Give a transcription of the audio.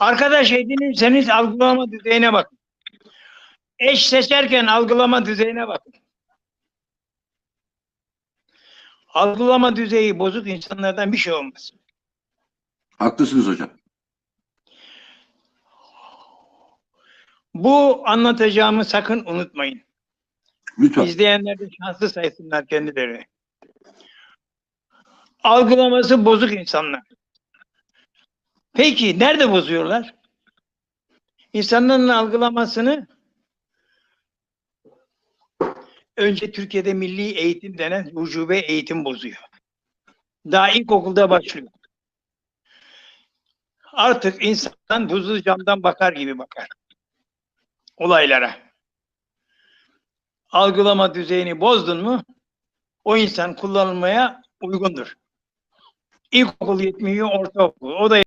Arkadaş edinirseniz algılama düzeyine bakın. Eş seçerken algılama düzeyine bakın. Algılama düzeyi bozuk insanlardan bir şey olmaz. Haklısınız hocam. Bu anlatacağımı sakın unutmayın. Lütfen. İzleyenler de şanslı saysınlar kendileri. Algılaması bozuk insanlar. Peki nerede bozuyorlar? İnsanların algılamasını önce Türkiye'de milli eğitim denen ucube eğitim bozuyor. Daha ilkokulda başlıyor. Artık insan buzlu camdan bakar gibi bakar olaylara. Algılama düzeyini bozdun mu o insan kullanılmaya uygundur. İlkokul yetmiyor, ortaokul. O da